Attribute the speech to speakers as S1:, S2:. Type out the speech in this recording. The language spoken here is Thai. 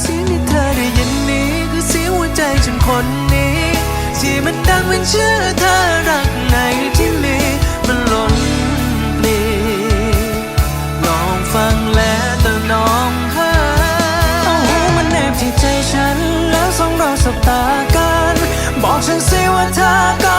S1: เสียงที่เธอได้ยินนี้คือเสียงหัวใจฉันคนนี้ที่มันดังเป็นเชื่อเธอรักในที่มีมันล้นปลีลองฟังแลแต่น้องเฮอเอาหูมันแนบที่ใจฉันแล้วสองเราสบตากัน บอกฉันสิว่าเ
S2: ธ
S1: อ